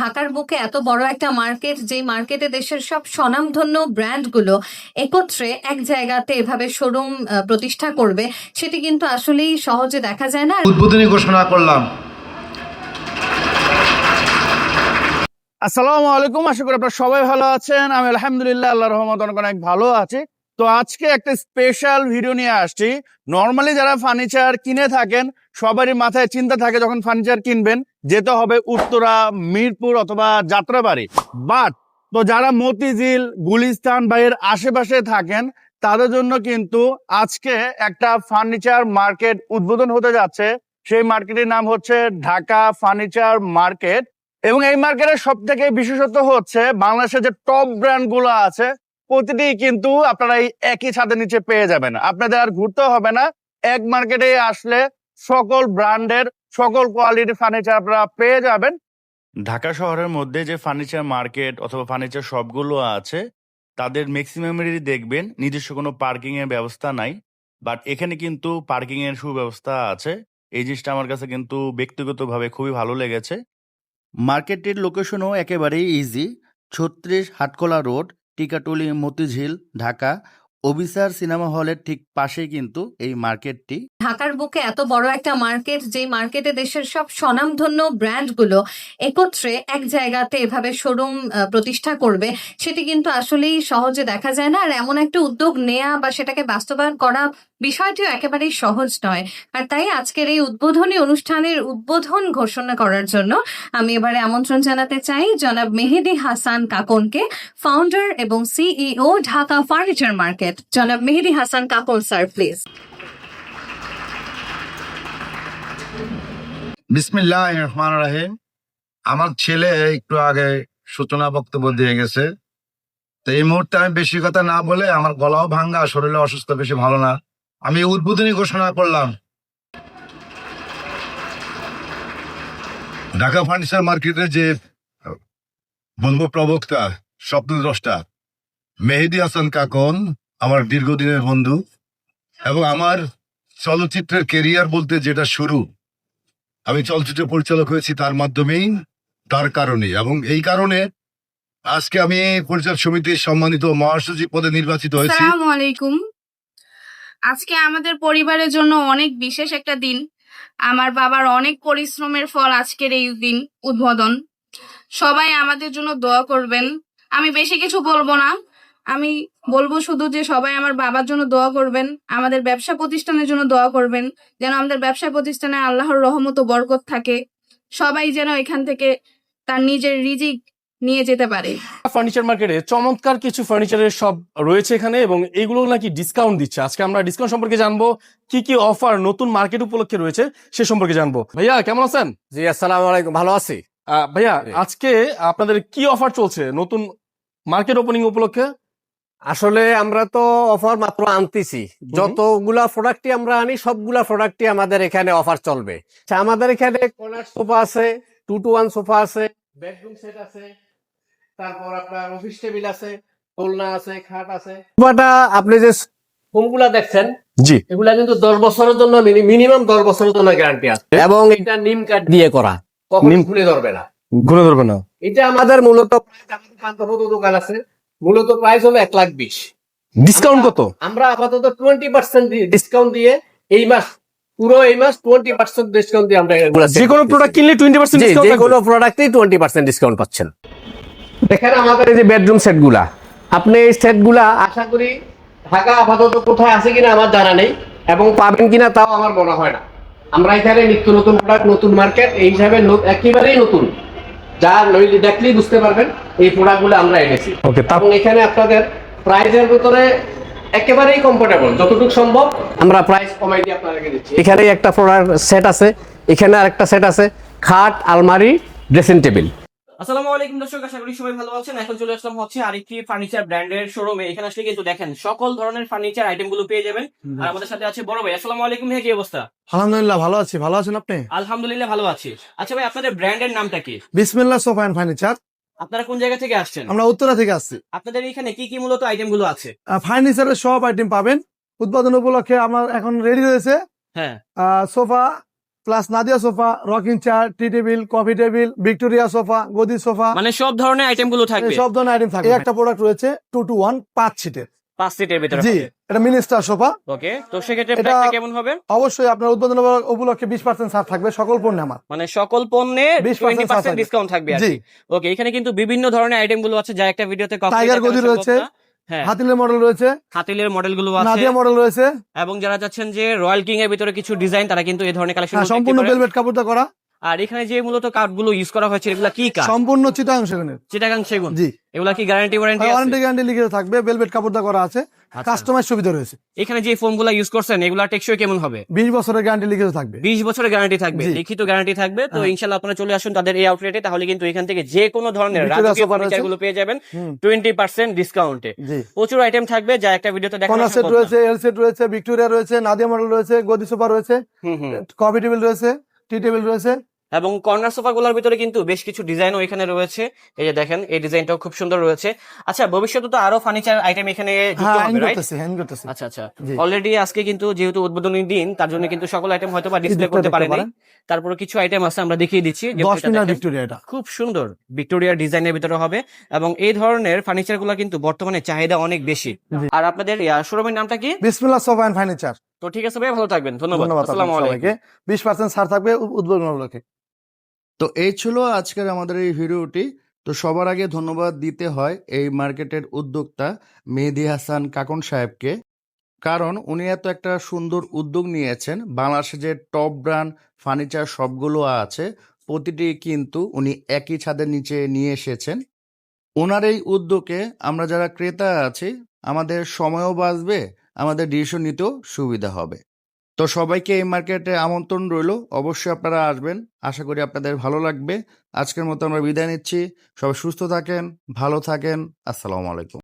ঢাকার বুকে এত বড় একটা মার্কেট যেই মার্কেটে দেশের সব স্বনামধন্য ব্র্যান্ডগুলো একত্রে এক জায়গাতে এভাবে শোরুম প্রতিষ্ঠা করবে সেটি কিন্তু আসলেই সহজে দেখা যায় না। উদ্বোধনী ঘোষণা করলাম। আসসালামু আলাইকুম আশা করি আপনারা সবাই ভালো আছেন। আমি আলহামদুলিল্লাহ আল্লাহর রহমত অনেক ভালো আছি। তো আজকে একটা স্পেশাল ভিডিও নিয়ে আসছি। নর্মালি যারা ফার্নিচার কিনে থাকেন, সবারই মাথায় চিন্তা থাকে যখন ফার্নিচার কিনবেন, যেতে হবে উত্তরা, মিরপুর অথবা যাত্রাবাড়ি। বাট তো যারা মতিঝিল, গুলিস্তান বা এর আশেপাশে থাকেন, তাদের জন্য কিন্তু আজকে একটা ফার্নিচার মার্কেট উদ্বোধন হতে যাচ্ছে। সেই মার্কেটের নাম হচ্ছে ঢাকা ফার্নিচার মার্কেট এবং এই মার্কেটের সব থেকে বিশেষত্ব হচ্ছে বাংলাদেশের যে টপ ব্র্যান্ডগুলো আছে প্রতিটি কিন্তু আপনারা এই একই ছাদের নিচে পেয়ে যাবেন। আপনাদের আর ঘুরতে হবে না। এক মার্কেটে আসলে সকল ব্র্যান্ডের, সকল কোয়ালিটির ফার্নিচার আপনারা পেয়ে যাবেন। ঢাকা শহরের মধ্যে যে ফার্নিচার মার্কেট অথবা ফার্নিচার শপগুলো আছে, তাদের ম্যাক্সিমামেরই দেখবেন, নিজস্ব কোনো পার্কিং এর ব্যবস্থা নাই। বাট এখানে কিন্তু পার্কিং এর সুব্যবস্থা আছে। এই জিনিসটা আমার কাছে কিন্তু ব্যক্তিগতভাবে খুবই ভালো লেগেছে। মার্কেটের লোকেশনও একেবারেই ইজি ছত্রিশ হাটকোলা রোড টিকাটুলি মতিঝিল, ঢাকা। অবিসার সিনেমা হলের ঠিক পাশে কিন্তু এই মার্কেটটি। ঢাকার বুকে এত বড় একটা মার্কেট যে মার্কেটে দেশের সব স্বনামধন্য ব্র্যান্ডগুলো একত্রে এক জায়গাতে এভাবে শোরুম প্রতিষ্ঠা করবে, সেটি কিন্তু আসলেই সহজে দেখা যায় না। আর এমন একটা উদ্যোগ নেয়া বা সেটাকে বাস্তবায়ন করা বিষয়টিও একেবারেই সহজ নয়। আর তাই আজকের এই উদ্বোধনী অনুষ্ঠানের উদ্বোধন ঘোষণা করার জন্য আমি এবারে আমন্ত্রণ জানাতে চাই জনাব মেহেদি হাসান কাকনকে ফাউন্ডার এবং সিইও ঢাকা ফার্নিচার মার্কেট জনাব মেহেদি হাসান কাকন স্যার প্লিজ বিসমিল্লাহ আমার ছেলে একটু আগে সূচনা বক্তব্য দিয়ে গেছে। তো এই মুহূর্তে আমি বেশি কথা না বলে আমার গলাও ভাঙ্গা শরীরে অসুস্থ, বেশি ভালো না। আমি উদ্বোধনী ঘোষণা করলাম। ঢাকা ফার্নিচার মার্কেটের যে বন্ধু প্রবক্তা, স্বপ্নদ্রষ্টা, মেহেদি হাসান কাকন, আমার দীর্ঘদিনের বন্ধু, এবং আমার চলচ্চিত্রের কেরিয়ার বলতে যেটা শুরু, আমি চলচ্চিত্র পরিচালক হয়েছি তার মাধ্যমেই, তার কারণে। এবং এই কারণে আজকে আমি পরিচালক সমিতির সম্মানিত মহাসচিব পদে নির্বাচিত হয়েছি। আজকে আমাদের পরিবারের জন্য অনেক বিশেষ একটা দিন। আমার বাবার অনেক পরিশ্রমের ফল আজকের এই দিন, উদ্বোধন। সবাই আমাদের জন্য দোয়া করবেন। আমি বেশি কিছু বলব না। আমি বলব শুধু যে সবাই আমার বাবার জন্য দোয়া করবেন, আমাদের ব্যবসা প্রতিষ্ঠানের জন্য দোয়া করবেন, যেন আমাদের ব্যবসা প্রতিষ্ঠানে আল্লাহর রহমত বরকত থাকে। সবাই যেন এখান থেকে তার নিজের রিজিক নিয়ে যেতে পারে। ফার্নিচার মার্কেটে চমৎকার কিছু ফার্নিচারের সব রয়েছে এখানে এবং এগুলো নাকি ডিসকাউন্ট দিচ্ছে। আজকে আমরা ডিসকাউন্ট সম্পর্কে জানব কি কি অফার নতুন মার্কেট উপলক্ষে রয়েছে সে সম্পর্কে জানব। ভাইয়া কেমন আছেন? জি আসসালামু আলাইকুম ভালো আছি। ভাইয়া আজকে আপনাদের কি অফার চলছে নতুন মার্কেট ওপেনিং উপলক্ষে? আসলে আমরা তো অফার মাত্র আনতেছি। যতগুলা প্রোডাক্টই আমরা আনি সবগুলা প্রোডাক্টই আমাদের এখানে অফার চলবে। আচ্ছা, আমাদের এখানে কর্নার সোফা আছে টু টু ওয়ান সোফা আছে বেডরুম সেট আছে তারপর আপনার অফিস টেবিল আছে দোলনা আছে খাট আছে। সোফাটা আপনি যে হোমগুলা দেখছেন? জি। এগুলা কিন্তু দশ বছরের জন্য মিনিমাম দশ বছরের জন্য গ্যারান্টি আছে। এবং এটা নিম কাঠ দিয়ে করা। নিম- খুলে ধরবে না। ঘুরে ধরবে না। এটা আমাদের মূলত পান্থপত দোকান আছে। মূলত প্রাইস হলো এক লাখ বিশ। ডিসকাউন্ট কত? আমরা আপাতত টোয়েন্টি পার্সেন্ট ডিসকাউন্ট দিয়ে এই মাস পুরো এই মাস টোয়েন্টি পার্সেন্ট ডিসকাউন্ট দিয়ে আমরা যে কোনো প্রোডাক্ট কিনলে টোয়েন্টি পার্সেন্ট যে কোনো প্রোডাক্টেই টোয়েন্টি পার্সেন্ট ডিসকাউন্ট পাচ্ছেন। এখানে আমাদের এই যে বেডরুম সেটগুলা আপনি এই সেটগুলা আশা করি ঢাকা আপাতত কোথায় আছে কিনা আমার জানা নেই এবং পাবেন কিনা তাও আমার মনে হয় না। আমরা এখানে নিত্য নতুন প্রোডাক্ট নতুন মার্কেট এই হিসাবে একেবারেই নতুন। যা নইলে দেখলেই বুঝতে পারবেন এই প্রোডাক্টগুলো আমরা এনেছি। ওকে এবং এখানে আপনাদের প্রাইজের ভিতরে একেবারেই কমফোর্টেবল যতটুকু সম্ভব আমরা প্রাইস কমাই দিয়ে আপনাদেরকে দিচ্ছি। এখানে একটা প্রোডাক্ট সেট আছে এখানে আরেকটা সেট আছে খাট আলমারি ড্রেসিং টেবিল আসসালামু আলাইকুম দর্শক আশা করি সবাই ভালো আছেন। এখন চলে আসলাম হচ্ছে আরেকটি ফার্নিচার ব্র্যান্ডের শোরুমে এখানে আসলে কিন্তু দেখেন সকল ধরনের ফার্নিচার আইটেমগুলো পেয়ে যাবেন। আর আমাদের সাথে আছে বড় ভাই। আসসালামু আলাইকুম ভাই কি অবস্থা? আলহামদুলিল্লাহ ভালো আছি। ভালো আছেন আপনি? আলহামদুলিল্লাহ ভালো আছি। আচ্ছা ভাই আপনাদের ব্র্যান্ডের নামটা কি? বিসমিল্লাহ সোফা ফার্নিচার। আপনারা কোন জায়গা থেকে আসছেন? আমরা উত্তরা থেকে আসছি। আপনাদের এখানে কি কি মূলত আইটেমগুলো আছে? ফার্নিচারের সব আইটেম পাবেন। উৎপাদন উপলক্ষে আমার এখন রেডি হয়েছে। হ্যাঁ। Sofa plus Nadia sofa rocking chair tea table coffee table Victoria sofa গদি সোফা মানে সব ধরনের আইটেমগুলো থাকবে। সব ধরনের আইটেম থাকবে। একটা প্রোডাক্ট রয়েছে টু টু ওয়ান পাঁচ সিটের পাঁচ সিটের ভিতরে জি এটা মিনি স্টার সোফা ওকে তো সেক্ষেত্রে এটা- প্রাইসটা কেমন হবে? অবশ্যই আপনার উদ্বোধন উপলক্ষে বিশ পার্সেন্ট ছাড় থাকবে সকল পণ্যে আমার। মানে সকল পণ্যে 20% পার্সেন্ট ডিসকাউন্ট থাকবে। আর জি। ওকে এখানে কিন্তু বিভিন্ন ধরনের আইটেমগুলো আছে যা একটা ভিডিওতে টাইগার গদি রয়েছে, হাতিলের মডেল রয়েছে। হাতিলের মডেলগুলো আছে। নাদিয়া মডেল রয়েছে। এবং যারা চাচ্ছেন যে রয়্যাল কিং এর ভিতরে কিছু ডিজাইন তারা কিন্তু এই ধরনের কালেকশন হ্যাঁ সম্পূর্ণ ভেলভেট কাপড় করা। আর এখানে যে মূলত কাঠগুলো ইউজ করা হয়েছে এগুলা কি কাঠ সম্পূর্ণ চিটাং সেগুনের চিটাগাং সেগুন? জি। এগুলা কি গ্যারান্টি ওয়ারেন্টি ওয়ারেন্টি গ্যারান্টি লিখিত থাকবে ভেলভেট কাপড়টা করা আছে আচ্ছা। কাস্টমাইজ সুবিধা রয়েছে। এখানে যে ফোনগুলা ইউজ করছেন এগুলা টেকসই কেমন হবে? বিশ বছরের গ্যারান্টি লিখে থাকবে। বিশ বছরের গ্যারান্টি থাকবে লিখিত গ্যারান্টি থাকবে। তো হ্যাঁ। ইনশাল্লাহ আপনারা চলে আসুন তাদের এই আউটলেটে তাহলে কিন্তু এখান থেকে যে কোনো ধরনের রাজকীয় ফার্নিচারগুলো পেয়ে যাবেন। হুম। টোয়েন্টি পার্সেন্ট ডিসকাউন্টে জি। প্রচুর আইটেম থাকবে যা একটা ভিডিওতে দেখানো কর্নার সেট রয়েছে এল সেট রয়েছে ভিক্টোরিয়া রয়েছে নাদিয়া মডেল রয়েছে গদি সোফা রয়েছে হুম হুম। কফি টেবিল রয়েছে টি টেবিল রয়েছে এবং কর্নার সোফা গুলোর ভিতরে কিন্তু বেশ কিছু ডিজাইনও এখানে রয়েছে। এই যে দেখেন এই ডিজাইনটাও খুব সুন্দর রয়েছে। আচ্ছা ভবিষ্যতে তো আরও ফার্নিচার আইটেম এখানে হ্যাঁ আচ্ছা আচ্ছা। অলরেডি আজকে কিন্তু যেহেতু উদ্বোধনী দিন তার জন্য কিন্তু সকল আইটেম হয়তো বা ডিসপ্লে করতে পারেনি। তারপরে কিছু আইটেম আছে আমরা দেখিয়ে দিচ্ছি। খুব সুন্দর ভিক্টোরিয়ার ডিজাইনের ভিতরে হবে এবং এই ধরনের ফার্নিচারগুলো কিন্তু বর্তমানে চাহিদা অনেক বেশি। আর আপনাদের শোরুমের নামটা কি? বিসমিল্লা সোফা অ্যান্ড ফার্নিচার। তো ঠিক আছে ভাই ভালো থাকবেন ধন্যবাদ। আসসালামু আলাইকুম। সবাইকে। বিশ পার্সেন্ট ছাড় থাকবে উদ্বোধন উপলক্ষে। তো এই ছিল আজকের আমাদের এই ভিডিওটি। তো সবার আগে ধন্যবাদ দিতে হয় এই মার্কেটের উদ্যোক্তা মেহেদি হাসান কাকন সাহেবকে। কারণ উনি এত একটা সুন্দর উদ্যোগ নিয়েছেন। বাংলাদেশে যে টপ ব্র্যান্ড ফার্নিচার সবগুলো আছে, প্রতিটি কিন্তু উনি একই ছাদের নিচে নিয়ে এসেছেন। ওনার এই উদ্যোগে আমরা যারা ক্রেতা আছি, আমাদের সময়ও বাঁচবে, আমাদের ডিসিশন নিতেও সুবিধা হবে। তো সবাইকে এই মার্কেটে আমন্ত্রণ রইল। অবশ্যই আপনারা আসবেন। আশা করি আপনাদের ভালো লাগবে। আজকের মতো আমরা বিদায় নিচ্ছি। সবাই সুস্থ থাকেন, ভালো থাকেন। আসসালামু আলাইকুম।